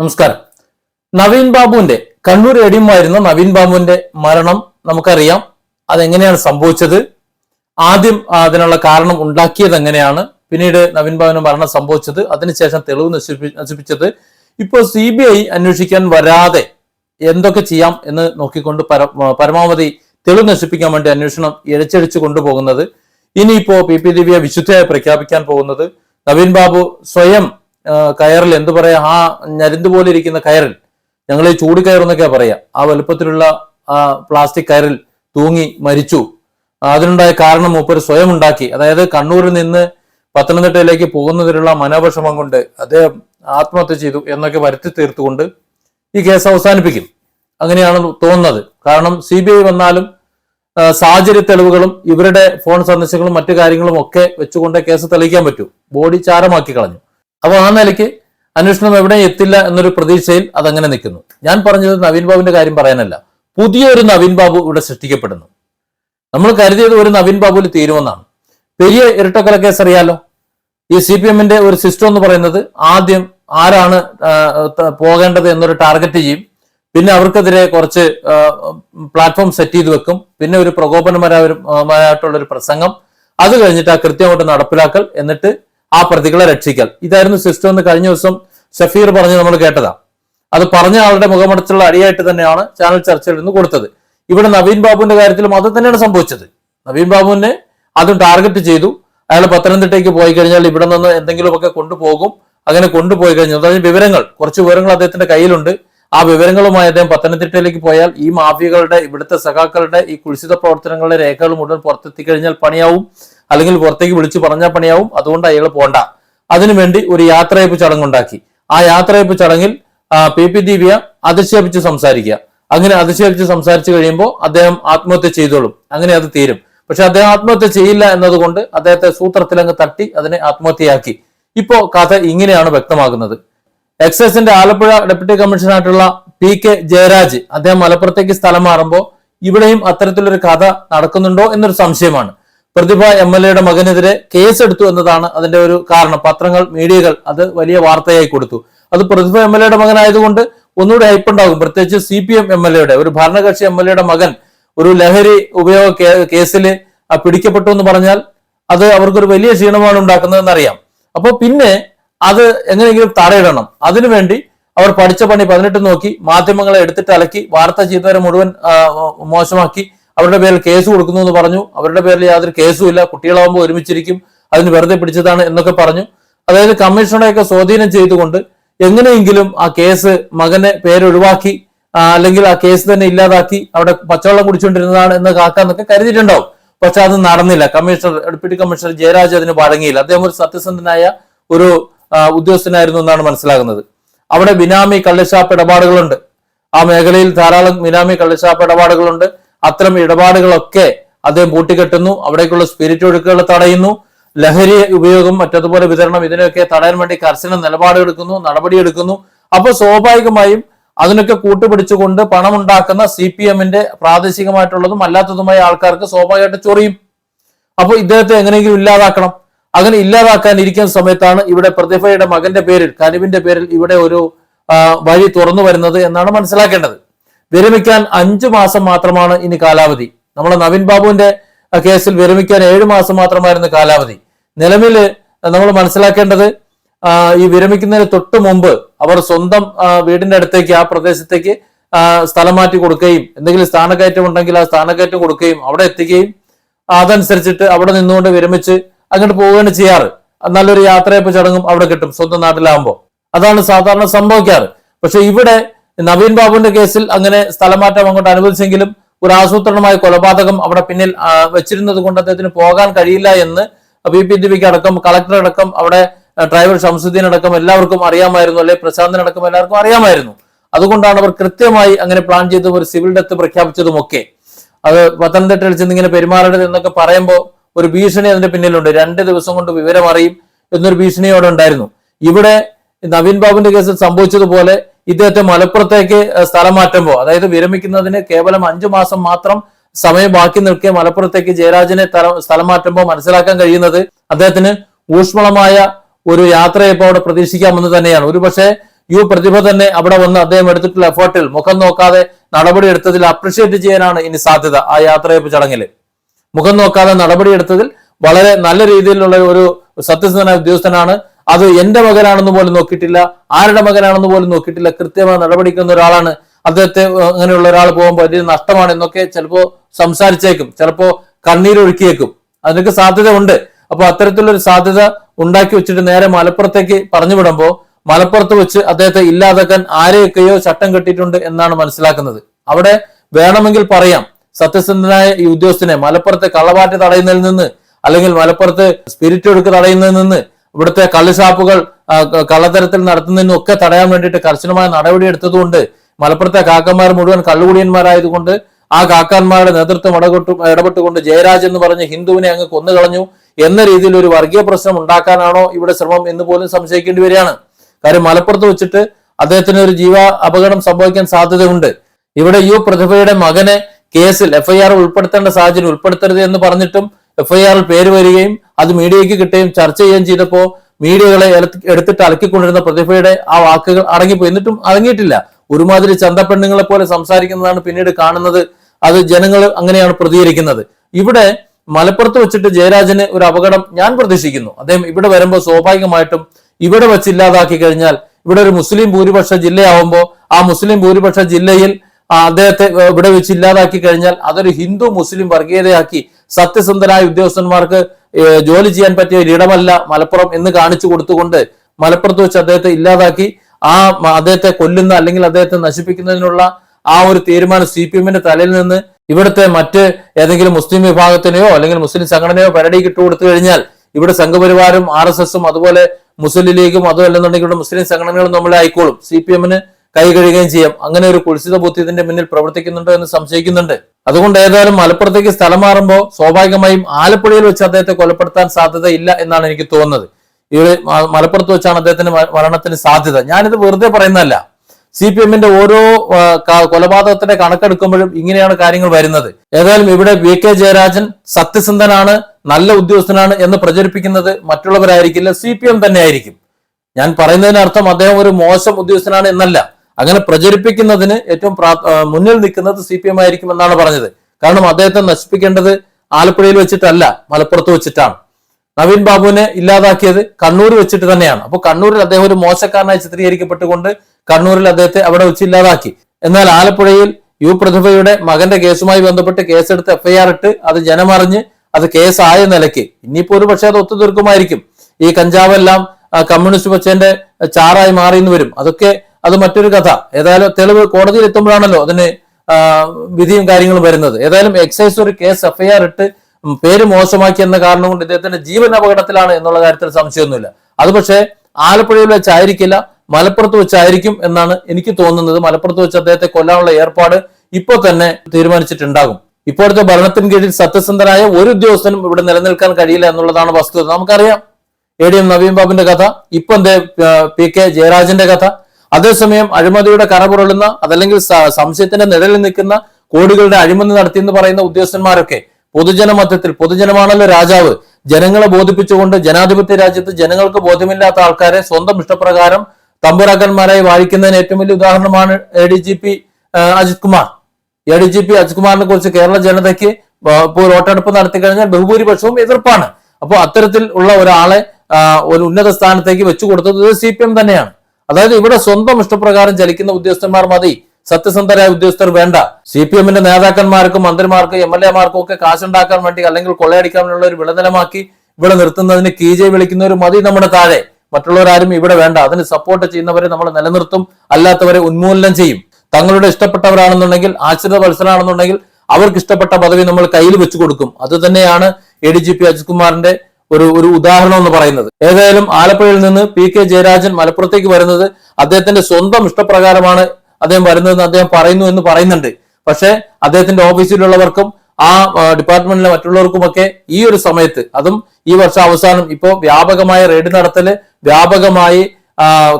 നമസ്കാരം. നവീൻ ബാബുവിന്റെ കണ്ണൂർ എടിയുമായിരുന്ന നവീൻ ബാബുവിന്റെ മരണം നമുക്കറിയാം. അതെങ്ങനെയാണ് സംഭവിച്ചത്? ആദ്യം അതിനുള്ള കാരണം ഉണ്ടാക്കിയത് എങ്ങനെയാണ്? പിന്നീട് നവീൻ ബാബുവിന് മരണം സംഭവിച്ചത് അതിനുശേഷം തെളിവ് നശിപ്പി നശിപ്പിച്ചത്. ഇപ്പോൾ സി ബി ഐ അന്വേഷിക്കാൻ വരാതെ എന്തൊക്കെ ചെയ്യാം എന്ന് നോക്കിക്കൊണ്ട് പര പരമാവധി തെളിവ് നശിപ്പിക്കാൻ വേണ്ടി അന്വേഷണം ഇഴച്ചടിച്ചു കൊണ്ടുപോകുന്നത്. ഇനിയിപ്പോ പി പി ദിവ്യ വിശുദ്ധയായി പ്രഖ്യാപിക്കാൻ പോകുന്നത് നവീൻ ബാബു സ്വയം കയറിൽ എന്തു പറയാ ആ ഞരുന്ത് പോലെ ഇരിക്കുന്ന കയറിൽ ഞങ്ങൾ ഈ ചൂടി കയറെന്നൊക്കെയാ പറയാ. ആ വലുപ്പത്തിലുള്ള ആ പ്ലാസ്റ്റിക് കയറിൽ തൂങ്ങി മരിച്ചു. അതിനുണ്ടായ കാരണം മൂപ്പർ സ്വയം ഉണ്ടാക്കി അതായത് കണ്ണൂരിൽ നിന്ന് പത്തനംതിട്ടയിലേക്ക് പോകുന്നതിനുള്ള മനോവിഷമം കൊണ്ട് അദ്ദേഹം ആത്മഹത്യ ചെയ്തു എന്നൊക്കെ വരുത്തി തീർത്തുകൊണ്ട് ഈ കേസ് അവസാനിപ്പിക്കും. അങ്ങനെയാണ് തോന്നുന്നത്. കാരണം സി ബി ഐ വന്നാലും സാഹചര്യ തെളിവുകളും ഇവരുടെ ഫോൺ സന്ദേശങ്ങളും മറ്റു കാര്യങ്ങളും ഒക്കെ വെച്ചുകൊണ്ട് കേസ് തെളിയിക്കാൻ പറ്റൂ. ബോഡി ചാരമാക്കി കളഞ്ഞു. അപ്പോൾ ആ നിലയ്ക്ക് അന്വേഷണം എവിടെ എത്തില്ല എന്നൊരു പ്രതീക്ഷയിൽ അതങ്ങനെ നിൽക്കുന്നു. ഞാൻ പറഞ്ഞത് നവീൻ ബാബുവിന്റെ കാര്യം പറയാനല്ല. പുതിയൊരു നവീൻ ബാബു ഇവിടെ സൃഷ്ടിക്കപ്പെടുന്നു. നമ്മൾ കരുതിയത് ഒരു നവീൻ ബാബുവിൽ തീരുമെന്നാണ്. പെരിയ ഇരട്ടക്കൊല കേസ് അറിയാലോ? ഈ സി പി എമ്മിന്റെ ഒരു സിസ്റ്റം എന്ന് പറയുന്നത് ആദ്യം ആരാണ് പോകേണ്ടത് എന്നൊരു ടാർഗറ്റ് ചെയ്യും. പിന്നെ അവർക്കെതിരെ കുറച്ച് പ്ലാറ്റ്ഫോം സെറ്റ് ചെയ്ത് വെക്കും. പിന്നെ ഒരു പ്രകോപനപരമായിട്ടുള്ള ഒരു പ്രസംഗം. അത് കഴിഞ്ഞിട്ട് ആ കൃത്യമായിട്ട് നടപ്പിലാക്കൽ. എന്നിട്ട് ആ പ്രതികളെ രക്ഷിക്കൽ. ഇതായിരുന്നു സിസ്റ്റം എന്ന് കഴിഞ്ഞ ദിവസം ഷഫീർ പറഞ്ഞ് നമ്മൾ കേട്ടതാ. അത് പറഞ്ഞ ആളുടെ മുഖമടച്ചുള്ള അടിയായിട്ട് തന്നെയാണ് ചാനൽ ചർച്ചയിൽ നിന്ന് കൊടുത്തത്. ഇവിടെ നവീൻ ബാബുവിന്റെ കാര്യത്തിലും അത് തന്നെയാണ് സംഭവിച്ചത്. നവീൻ ബാബുവിനെ അതും ടാർഗറ്റ് ചെയ്തു. അയാൾ പത്തനംതിട്ടയ്ക്ക് പോയി കഴിഞ്ഞാൽ ഇവിടെ നിന്ന് എന്തെങ്കിലുമൊക്കെ കൊണ്ടുപോകും. അങ്ങനെ കൊണ്ടുപോയി കഴിഞ്ഞാൽ അതായത് വിവരങ്ങൾ കുറച്ച് വിവരങ്ങൾ അദ്ദേഹത്തിന്റെ കയ്യിലുണ്ട്. ആ വിവരങ്ങളുമായി അദ്ദേഹം പത്തനംതിട്ടയിലേക്ക് പോയാൽ ഈ മാഫിയകളുടെ ഇവിടുത്തെ സഖാക്കളുടെ ഈ കുഴിച്ചിത പ്രവർത്തനങ്ങളുടെ രേഖകൾ മുഴുവൻ പുറത്തെത്തിക്കഴിഞ്ഞാൽ പണിയാവും. അല്ലെങ്കിൽ പുറത്തേക്ക് വിളിച്ചു പറഞ്ഞാൽ പണിയാവും. അതുകൊണ്ട് അയാൾ പോണ്ട. അതിനുവേണ്ടി ഒരു യാത്രയപ്പ് ചടങ്ങുണ്ടാക്കി. ആ യാത്രയപ്പ് ചടങ്ങിൽ പി പി ദിവ്യ അധിക്ഷേപിച്ച് സംസാരിക്കുക. അങ്ങനെ അധിക്ഷേപിച്ച് സംസാരിച്ചു കഴിയുമ്പോൾ അദ്ദേഹം ആത്മഹത്യ ചെയ്തോളും. അങ്ങനെ അത് തീരും. പക്ഷെ അദ്ദേഹം ആത്മഹത്യ ചെയ്യില്ല എന്നതുകൊണ്ട് അദ്ദേഹത്തെ സൂത്രത്തിൽ അങ്ങ് തട്ടി അതിനെ ആത്മഹത്യയാക്കി. ഇപ്പോ കഥ ഇങ്ങനെയാണ് വ്യക്തമാകുന്നത്. എക്സൈസിന്റെ ആലപ്പുഴ ഡെപ്യൂട്ടി കമ്മീഷണറായിട്ടുള്ള പി കെ ജയരാജ് അദ്ദേഹം മലപ്പുറത്തേക്ക് സ്ഥലം മാറുമ്പോൾ ഇവിടെയും അത്തരത്തിലൊരു കഥ നടക്കുന്നുണ്ടോ എന്നൊരു സംശയമാണ്. പ്രതിഭ എം എൽ എയുടെ മകനെതിരെ കേസെടുത്തു എന്നതാണ് അതിന്റെ ഒരു കാരണം. പത്രങ്ങൾ മീഡിയകൾ അത് വലിയ വാർത്തയായി കൊടുത്തു. അത് പ്രതിഭ എം എൽ എയുടെ മകനായതുകൊണ്ട് ഒന്നുകൂടി ഹൈപ്പ് ഉണ്ടാകും. പ്രത്യേകിച്ച് C P M M L എയുടെ ഒരു ഭരണകക്ഷി എം എൽ എയുടെ മകൻ ഒരു ലഹരി ഉപയോഗ കേസിൽ പിടിക്കപ്പെട്ടു എന്ന് പറഞ്ഞാൽ അത് അവർക്കൊരു വലിയ ക്ഷീണമാണ് ഉണ്ടാക്കുന്നതെന്ന് അറിയാം അപ്പോൾ പിന്നെ അത് എങ്ങനെയെങ്കിലും തടയിടണം. അതിനുവേണ്ടി അവർ പഠിച്ച പണി പതിനെട്ട് നോക്കി മാധ്യമങ്ങളെ എടുത്തിട്ട് അലക്കി വാർത്ത ചെയ്തവരെ മുഴുവൻ മോശമാക്കി അവരുടെ പേരിൽ കേസ് കൊടുക്കുന്നു എന്ന് പറഞ്ഞു. അവരുടെ പേരിൽ യാതൊരു കേസും ഇല്ല. കുട്ടികളാവുമ്പോൾ ഒരുമിച്ചിരിക്കും. അതിന് വെറുതെ പിടിച്ചതാണ് എന്നൊക്കെ പറഞ്ഞു. അതായത് കമ്മീഷണറെയൊക്കെ സ്വാധീനം ചെയ്തുകൊണ്ട് എങ്ങനെയെങ്കിലും ആ കേസ് മകനെ പേരൊഴിവാക്കി അല്ലെങ്കിൽ ആ കേസ് തന്നെ ഇല്ലാതാക്കി അവിടെ പച്ചവെള്ളം കുടിച്ചുകൊണ്ടിരുന്നതാണ് എന്ന് കാക്കാന്നൊക്കെ കരുതിയിട്ടുണ്ടാവും. പക്ഷെ അത് നടന്നില്ല. കമ്മീഷണർ ഡെപ്യൂട്ടി കമ്മീഷണർ ജയരാജ് അതിന് വഴങ്ങിയില്ല. അദ്ദേഹം ഒരു സത്യസന്ധനായ ഒരു ഉദ്യോഗസ്ഥനായിരുന്നു എന്നാണ് മനസ്സിലാകുന്നത്. അവിടെ ബിനാമി കള്ളിഷാപ്പ് ഇടപാടുകളുണ്ട്. ആ മേഖലയിൽ ധാരാളം ബിനാമി കള്ളിഷാപ്പ് ഇടപാടുകളുണ്ട്. അത്തരം ഇടപാടുകളൊക്കെ അദ്ദേഹം പൂട്ടിക്കെട്ടുന്നു അവിടേക്കുള്ള സ്പിരിറ്റ് ഒഴുക്കുകൾ തടയുന്നു. ലഹരി ഉപയോഗം മറ്റതുപോലെ വിതരണം ഇതിനൊക്കെ തടയാൻ വേണ്ടി കർശന നിലപാടെടുക്കുന്നു നടപടിയെടുക്കുന്നു. അപ്പൊ സ്വാഭാവികമായും അതിനൊക്കെ കൂട്ടുപിടിച്ചുകൊണ്ട് പണമുണ്ടാക്കുന്ന സി പി എമ്മിന്റെ പ്രാദേശികമായിട്ടുള്ളതും അല്ലാത്തതുമായ ആൾക്കാർക്ക് സ്വാഭാവികമായിട്ട് ചൊറിയും. അപ്പോൾ ഇദ്ദേഹത്തെ എങ്ങനെയെങ്കിലും ഇല്ലാതാക്കണം. അങ്ങനെ ഇല്ലാതാക്കാൻ ഇരിക്കുന്ന സമയത്താണ് ഇവിടെ പ്രതിഭയുടെ മകന്റെ പേരിൽ കനിവിന്റെ പേരിൽ ഇവിടെ ഒരു വഴി തുറന്നു വരുന്നത് എന്നാണ് മനസ്സിലാക്കേണ്ടത്. വിരമിക്കാൻ അഞ്ചു മാസം മാത്രമാണ് ഇനി കാലാവധി. നമ്മളെ നവീൻ ബാബുവിന്റെ കേസിൽ വിരമിക്കാൻ ഏഴു മാസം മാത്രമായിരുന്നു കാലാവധി. നിലവിൽ നമ്മൾ മനസ്സിലാക്കേണ്ടത് ഈ വിരമിക്കുന്നതിന് തൊട്ട് മുമ്പ് അവർ സ്വന്തം വീടിന്റെ അടുത്തേക്ക് ആ പ്രദേശത്തേക്ക് സ്ഥലം മാറ്റി കൊടുക്കുകയും എന്തെങ്കിലും സ്ഥാനക്കയറ്റം ഉണ്ടെങ്കിൽ ആ സ്ഥാനക്കയറ്റം കൊടുക്കുകയും അവിടെ എത്തിക്കുകയും അതനുസരിച്ചിട്ട് അവിടെ നിന്നുകൊണ്ട് വിരമിച്ച് അങ്ങോട്ട് പോവുകയാണ് ചെയ്യാറ്. നല്ലൊരു യാത്രയപ്പ് ചടങ്ങും അവിടെ കിട്ടും സ്വന്തം നാട്ടിലാകുമ്പോൾ അതാണ് സാധാരണ സംഭവിക്കാറ്. പക്ഷെ ഇവിടെ നവീൻ ബാബുവിന്റെ കേസിൽ അങ്ങനെ സ്ഥലമാറ്റം അങ്ങോട്ട് അനുവദിച്ചെങ്കിലും ഒരു ആസൂത്രണമായ കൊലപാതകം അവിടെ പിന്നിൽ വെച്ചിരുന്നത് കൊണ്ട് അദ്ദേഹത്തിന് പോകാൻ കഴിയില്ല എന്ന് പി പി ദിവ്യക്ക് അടക്കം കളക്ടർ അടക്കം അവിടെ ഡ്രൈവർ ഷംസുദ്ദീൻ അടക്കം എല്ലാവർക്കും അറിയാമായിരുന്നു അല്ലെ പ്രശാന്തൻ അടക്കം എല്ലാവർക്കും അറിയാമായിരുന്നു. അതുകൊണ്ടാണ് അവർ കൃത്യമായി അങ്ങനെ പ്ലാൻ ചെയ്ത് ഒരു സിവിൽ ഡെത്ത് പ്രഖ്യാപിച്ചതുമൊക്കെ. അത് പത്തനംതിട്ടയിൽ ചെന്ന് ഇങ്ങനെ പെരുമാറരുത് എന്നൊക്കെ പറയുമ്പോൾ ഒരു ഭീഷണി അതിന്റെ പിന്നിലുണ്ട്. രണ്ട് ദിവസം കൊണ്ട് വിവരം അറിയും എന്നൊരു ഭീഷണിയോടെ ഉണ്ടായിരുന്നു ഇവിടെ നവീൻ ബാബുവിന്റെ കേസിൽ സംഭവിച്ചതുപോലെ ഇദ്ദേഹത്തെ മലപ്പുറത്തേക്ക് സ്ഥലം മാറ്റുമ്പോൾ അതായത് വിരമിക്കുന്നതിന് കേവലം അഞ്ചു മാസം മാത്രം സമയം ബാക്കി നിൽക്കെ മലപ്പുറത്തേക്ക് ജയരാജനെ സ്ഥലം മാറ്റുമ്പോൾ മനസ്സിലാക്കാൻ കഴിയുന്നത് അദ്ദേഹത്തിന് ഊഷ്മളമായ ഒരു യാത്രയെ ഇപ്പോൾ അവിടെ പ്രതീക്ഷിക്കാമെന്ന് തന്നെയാണ്. ഒരു പക്ഷേ യു പ്രതിഭ തന്നെ അവിടെ വന്ന് അദ്ദേഹം എടുത്തിട്ടുള്ള എഫേർട്ടിൽ മുഖം നോക്കാതെ നടപടി എടുത്തതിൽ അപ്രിഷിയേറ്റ് ചെയ്യാനാണ് ഇനി സാധ്യത ആ യാത്രയപ്പ് ചടങ്ങിൽ മുഖം നോക്കാതെ നടപടി എടുത്തതിൽ വളരെ നല്ല രീതിയിലുള്ള ഒരു സത്യസന്ധനായ ഉദ്യോഗസ്ഥനാണ് അത് എന്റെ മകനാണെന്ന് പോലും നോക്കിയിട്ടില്ല ആരുടെ മകനാണെന്ന് പോലും നോക്കിയിട്ടില്ല കൃത്യമായി നടപടിക്കുന്ന ഒരാളാണ്. അദ്ദേഹത്തെ അങ്ങനെയുള്ള ഒരാൾ പോകുമ്പോൾ വലിയ നഷ്ടമാണ് എന്നൊക്കെ ചിലപ്പോ സംസാരിച്ചേക്കും ചിലപ്പോ കണ്ണീരൊഴുക്കിയേക്കും അതിനൊക്കെ സാധ്യത ഉണ്ട്. അപ്പൊ അത്തരത്തിലൊരു സാധ്യത ഉണ്ടാക്കി വെച്ചിട്ട് നേരെ മലപ്പുറത്തേക്ക് പറഞ്ഞു വിടുമ്പോൾ മലപ്പുറത്ത് വെച്ച് അദ്ദേഹത്തെ ഇല്ലാതാക്കാൻ ആരെയൊക്കെയോ ചട്ടം കെട്ടിയിട്ടുണ്ട് എന്നാണ് മനസ്സിലാക്കുന്നത്. അവിടെ വേണമെങ്കിൽ പറയാം സത്യസന്ധനായ ഈ ഉദ്യോഗസ്ഥനെ മലപ്പുറത്തെ കള്ളവാറ്റ് തടയുന്നതിൽ നിന്ന് അല്ലെങ്കിൽ മലപ്പുറത്ത് സ്പിരിറ്റ് ഒഴുക്ക് തടയുന്നതിൽ നിന്ന് ഇവിടുത്തെ കള്ളുഷാപ്പുകൾ കള്ളത്തരത്തിൽ നടത്തുന്നതിനും ഒക്കെ തടയാൻ വേണ്ടിയിട്ട് കർശനമായ നടപടി എടുത്തതുകൊണ്ട് മലപ്പുറത്തെ കാക്കന്മാർ മുഴുവൻ കള്ളുകുടിയന്മാരായതുകൊണ്ട് ആ കാക്കന്മാരുടെ നേതൃത്വം ഇടപെട്ടു ഇടപെട്ടുകൊണ്ട് ജയരാജ് എന്ന് പറഞ്ഞ് ഹിന്ദുവിനെ അങ്ങ് കൊന്നുകളഞ്ഞു എന്ന രീതിയിൽ ഒരു വർഗീയ പ്രശ്നം ഉണ്ടാക്കാനാണോ ഇവിടെ ശ്രമം എന്ന് പോലും സംശയിക്കേണ്ടി വരികയാണ്. കാര്യം മലപ്പുറത്ത് വെച്ചിട്ട് അദ്ദേഹത്തിന് ഒരു ജീവ അപകടം സംഭവിക്കാൻ സാധ്യതയുണ്ട്. ഇവിടെ യു പ്രതിഭയുടെ മകനെ കേസിൽ എഫ്ഐആർ ഉൾപ്പെടുത്തേണ്ട സാഹചര്യം ഉൾപ്പെടുത്തരുത് എന്ന് പറഞ്ഞിട്ടും എഫ്ഐആറിൽ പേര് വരികയും അത് മീഡിയയ്ക്ക് കിട്ടുകയും ചർച്ച ചെയ്യുകയും ചെയ്തപ്പോ മീഡിയകളെ എടുത്ത് എടുത്തിട്ട് അലക്കിക്കൊണ്ടിരുന്ന പ്രതിഭയുടെ ആ വാക്കുകൾ അടങ്ങിപ്പോയി. എന്നിട്ടും അടങ്ങിയിട്ടില്ല. ഒരുമാതിരി ചന്തപ്പെണ്ണുങ്ങളെ പോലെ സംസാരിക്കുന്നതാണ് പിന്നീട് കാണുന്നത്. അത് ജനങ്ങൾ അങ്ങനെയാണ് പ്രതികരിക്കുന്നത്. ഇവിടെ മലപ്പുറത്ത് വെച്ചിട്ട് ജയരാജന് ഒരു അപകടം ഞാൻ പ്രതീക്ഷിക്കുന്നു. അദ്ദേഹം ഇവിടെ വരുമ്പോൾ സ്വാഭാവികമായിട്ടും ഇവിടെ വെച്ച് ഇല്ലാതാക്കി കഴിഞ്ഞാൽ ഇവിടെ ഒരു മുസ്ലിം ഭൂരിപക്ഷ ജില്ലയാവുമ്പോൾ ആ മുസ്ലിം ഭൂരിപക്ഷ ജില്ലയിൽ അദ്ദേഹത്തെ ഇവിടെ വെച്ച് ഇല്ലാതാക്കി കഴിഞ്ഞാൽ അതൊരു ഹിന്ദു മുസ്ലിം വർഗീയതയാക്കി സത്യസന്ധരായ ഉദ്യോഗസ്ഥന്മാർക്ക് ജോലി ചെയ്യാൻ പറ്റിയ ഒരിടമല്ല മലപ്പുറം എന്ന് കാണിച്ചു കൊടുത്തുകൊണ്ട് മലപ്പുറത്ത് വെച്ച് അദ്ദേഹത്തെ ഇല്ലാതാക്കി. ആ അദ്ദേഹത്തെ കൊല്ലുന്ന അല്ലെങ്കിൽ അദ്ദേഹത്തെ നശിപ്പിക്കുന്നതിനുള്ള ആ ഒരു തീരുമാനം സി പി എമ്മിന്റെ തലയിൽ നിന്ന് ഇവിടുത്തെ മറ്റ് ഏതെങ്കിലും മുസ്ലിം വിഭാഗത്തിനെയോ അല്ലെങ്കിൽ മുസ്ലിം സംഘടനയോ പരടിക്ക് കിട്ടുകൊടുത്തു കഴിഞ്ഞാൽ ഇവിടെ സംഘപരിവാരും ആർ എസ് എസും അതുപോലെ മുസ്ലിം ലീഗും അതും അല്ലെന്നുണ്ടെങ്കിൽ ഇവിടെ മുസ്ലിം സംഘടനകളും നമ്മളെ ആയിക്കോളും സി പി എമ്മിന് കൈ കഴുകുകയും ചെയ്യാം. അങ്ങനെ ഒരു കുൽസിത ബുദ്ധി ഇതിന്റെ മുന്നിൽ പ്രവർത്തിക്കുന്നുണ്ടോ എന്ന് സംശയിക്കുന്നുണ്ട്. അതുകൊണ്ട് ഏതായാലും മലപ്പുറത്തേക്ക് സ്ഥലം മാറുമ്പോൾ സ്വാഭാവികമായും ആലപ്പുഴയിൽ വെച്ച് അദ്ദേഹത്തെ കൊലപ്പെടുത്താൻ സാധ്യത ഇല്ല എന്നാണ് എനിക്ക് തോന്നുന്നത്. ഈ മലപ്പുറത്ത് വെച്ചാണ് അദ്ദേഹത്തിന് മരണത്തിന് സാധ്യത. ഞാനിത് വെറുതെ പറയുന്നതല്ല. സി പി എമ്മിന്റെ ഓരോ കൊലപാതകത്തിന്റെ കണക്കെടുക്കുമ്പോഴും ഇങ്ങനെയാണ് കാര്യങ്ങൾ വരുന്നത്. ഏതായാലും ഇവിടെ വി കെ ജയരാജൻ സത്യസന്ധനാണ് നല്ല ഉദ്യോഗസ്ഥനാണ് എന്ന് പ്രചരിപ്പിക്കുന്നത് മറ്റുള്ളവരായിരിക്കില്ല സി പി എം തന്നെ ആയിരിക്കും ഞാൻ പറയുന്നതിനർത്ഥം അദ്ദേഹം ഒരു മോശം ഉദ്യോഗസ്ഥനാണ് എന്നല്ല. അങ്ങനെ പ്രചരിപ്പിക്കുന്നതിന് ഏറ്റവും മുന്നിൽ നിൽക്കുന്നത് സി പി എം ആയിരിക്കും എന്നാണ് പറഞ്ഞത്. കാരണം അദ്ദേഹത്തെ നശിപ്പിക്കേണ്ടത് ആലപ്പുഴയിൽ വെച്ചിട്ടല്ല മലപ്പുറത്ത് വെച്ചിട്ടാണ്. നവീൻ ബാബുവിനെ ഇല്ലാതാക്കിയത് കണ്ണൂർ വെച്ചിട്ട് തന്നെയാണ്. അപ്പോൾ കണ്ണൂരിൽ അദ്ദേഹം ഒരു മോശക്കാരനായി ചിത്രീകരിക്കപ്പെട്ടുകൊണ്ട് കണ്ണൂരിൽ അദ്ദേഹത്തെ അവിടെ വെച്ച് ഇല്ലാതാക്കി. എന്നാൽ ആലപ്പുഴയിൽ യു പ്രതിഭയുടെ മകന്റെ കേസുമായി ബന്ധപ്പെട്ട് കേസെടുത്ത് എഫ്ഐആർ ഇട്ട് അത് ജനമറിഞ്ഞ് അത് കേസായ നിലയ്ക്ക്. ഇനിയിപ്പോ ഒരു പക്ഷേ അത് ഒത്തുതീർക്കുമായിരിക്കും. ഈ കഞ്ചാവെല്ലാം കമ്മ്യൂണിസ്റ്റ് പക്ഷേന്റെ ചാറായി മാറിയെന്ന് വരും. അതൊക്കെ അത് മറ്റൊരു കഥ. ഏതായാലും തെളിവ് കോടതിയിൽ എത്തുമ്പോഴാണല്ലോ അതിന് വിധിയും കാര്യങ്ങളും വരുന്നത്. ഏതായാലും എക്സൈസ് ഒരു കേസ് എഫ്ഐആർ ഇട്ട് പേര് മോശമാക്കി എന്ന കാരണം കൊണ്ട് ഇദ്ദേഹത്തിന്റെ ജീവൻ അപകടത്തിലാണ് എന്നുള്ള കാര്യത്തിൽ സംശയമൊന്നുമില്ല. അത് പക്ഷേ ആലപ്പുഴയിൽ വെച്ചായിരിക്കില്ല മലപ്പുറത്ത് വെച്ചായിരിക്കും എന്നാണ് എനിക്ക് തോന്നുന്നത്. മലപ്പുറത്ത് വെച്ച് അദ്ദേഹത്തെ കൊല്ലാനുള്ള ഏർപ്പാട് ഇപ്പോൾ തന്നെ തീരുമാനിച്ചിട്ടുണ്ടാകും. ഇപ്പോഴത്തെ ഭരണത്തിന് കീഴിൽ സത്യസന്ധനായ ഒരു ഉദ്യോഗസ്ഥനും ഇവിടെ നിലനിൽക്കാൻ കഴിയില്ല എന്നുള്ളതാണ് വസ്തുത. നമുക്കറിയാം. എ ഡി എം നവീൻ ബാബുവിന്റെ കഥ ഇപ്പൊ എന്റെ പി കെ ജയരാജന്റെ കഥ അതേസമയം അഴിമതിയുടെ കറപുരളുന്ന അതല്ലെങ്കിൽ സംശയത്തിന്റെ നിഴലിൽ നിൽക്കുന്ന കോടികളുടെ അഴിമതി നടത്തിയെന്ന് പറയുന്ന ഉദ്യോഗസ്ഥന്മാരൊക്കെ പൊതുജനമധ്യത്തിൽ പൊതുജനമാണല്ലോ രാജാവ്. ജനങ്ങളെ ബോധിപ്പിച്ചുകൊണ്ട് ജനാധിപത്യ രാജ്യത്ത് ജനങ്ങൾക്ക് ബോധ്യമില്ലാത്ത ആൾക്കാരെ സ്വന്തം ഇഷ്ടപ്രകാരം തമ്പുരാക്കന്മാരായി വാഴിക്കുന്നതിന് ഏറ്റവും വലിയ ഉദാഹരണമാണ് A D G P Ajith Kumar. A D G P Ajith കുമാറിനെ കുറിച്ച് കേരള ജനതയ്ക്ക് ഇപ്പോൾ വോട്ടെടുപ്പ് നടത്തി കഴിഞ്ഞാൽ ബഹുഭൂരിപക്ഷവും എതിർപ്പാണ്. അപ്പോൾ അത്തരത്തിൽ ഉള്ള ഒരാളെ ഒരു ഉന്നത സ്ഥാനത്തേക്ക് വെച്ചു കൊടുത്തത് സി പി എം തന്നെയാണ്. അതായത് ഇവിടെ സ്വന്തം ഇഷ്ടപ്രകാരം ചലിക്കുന്ന ഉദ്യോഗസ്ഥന്മാർ മതി സത്യസന്ധരായ ഉദ്യോഗസ്ഥർ വേണ്ട. സി പി എമ്മിന്റെ നേതാക്കന്മാർക്കും മന്ത്രിമാർക്കും എം എൽ എമാർക്കും ഒക്കെ കാശുണ്ടാക്കാൻ വേണ്ടി അല്ലെങ്കിൽ കൊള്ളയടിക്കാനുള്ള ഒരു വിളനിലമാക്കി ഇവിടെ നിർത്തുന്നതിന് കീജെ വിളിക്കുന്നവർ മതി നമ്മുടെ താഴെ. മറ്റുള്ളവരാരും ഇവിടെ വേണ്ട. അതിന് സപ്പോർട്ട് ചെയ്യുന്നവരെ നമ്മൾ നിലനിർത്തും അല്ലാത്തവരെ ഉന്മൂലനം ചെയ്യും. തങ്ങളുടെ ഇഷ്ടപ്പെട്ടവരാണെന്നുണ്ടെങ്കിൽ ആശ്രിത മത്സരമാണെന്നുണ്ടെങ്കിൽ അവർക്ക് ഇഷ്ടപ്പെട്ട പദവി നമ്മൾ കയ്യിൽ വെച്ചു കൊടുക്കും. അത് തന്നെയാണ് A D G P Ajith കുമാറിന്റെ ഒരു ഒരു ഉദാഹരണം എന്ന് പറയുന്നത്. ഏതായാലും ആലപ്പുഴയിൽ നിന്ന് പി കെ ജയരാജൻ മലപ്പുറത്തേക്ക് വരുന്നത് അദ്ദേഹത്തിന്റെ സ്വന്തം ഇഷ്ടപ്രകാരമാണ് അദ്ദേഹം വരുന്നതെന്ന് അദ്ദേഹം പറയുന്നു എന്ന് പറയുന്നുണ്ട്. പക്ഷേ അദ്ദേഹത്തിന്റെ ഓഫീസിലുള്ളവർക്കും ആ ഡിപ്പാർട്ട്മെന്റിലെ മറ്റുള്ളവർക്കുമൊക്കെ ഈ ഒരു സമയത്ത് അതും ഈ വർഷം അവസാനം ഇപ്പോ വ്യാപകമായ റെയ്ഡ് നടത്തൽ വ്യാപകമായി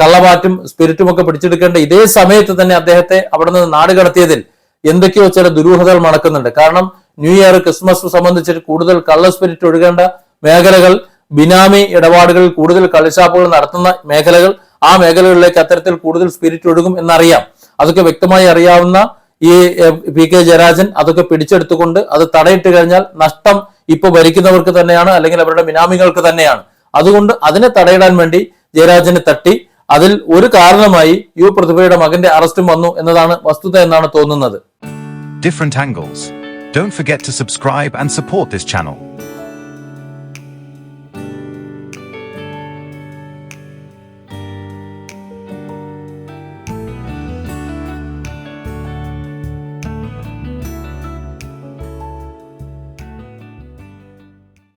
കള്ളവാറ്റും സ്പിരിറ്റും ഒക്കെ പിടിച്ചെടുക്കേണ്ട ഇതേ സമയത്ത് തന്നെ അദ്ദേഹത്തെ അവിടെ നിന്ന് നാട് കടത്തിയതിൽ എന്തൊക്കെയോ ചില ദുരൂഹതകൾ മണക്കുന്നുണ്ട് കാരണം ന്യൂ ഇയർ ക്രിസ്മസ് സംബന്ധിച്ച് കൂടുതൽ കള്ള സ്പിരിറ്റ് ഒഴുകേണ്ട മേഖലകൾ ബിനാമി ഇടപാടുകളിൽ കൂടുതൽ കള്ളിഷാപ്പുകൾ നടത്തുന്ന മേഖലകൾ ആ മേഖലകളിലേക്ക് അത്തരത്തിൽ കൂടുതൽ സ്പിരിറ്റ് ഒഴുകും എന്നറിയാം അതൊക്കെ വ്യക്തമായി അറിയാവുന്ന ഈ പി കെ ജയരാജൻ അതൊക്കെ പിടിച്ചെടുത്തുകൊണ്ട് അത് തടയിട്ട് കഴിഞ്ഞാൽ നഷ്ടം ഇപ്പൊ ഭരിക്കുന്നവർക്ക് തന്നെയാണ് അല്ലെങ്കിൽ അവരുടെ ബിനാമികൾക്ക് തന്നെയാണ് അതുകൊണ്ട് അതിനെ തടയിടാൻ വേണ്ടി ജയരാജനെ തട്ടി അതിൽ ഒരു കാരണമായി യു പ്രതിഭയുടെ മകന്റെ അറസ്റ്റും വന്നു എന്നതാണ് വസ്തുത എന്നാണ് തോന്നുന്നത് different angles. Don't forget to subscribe and support this channel.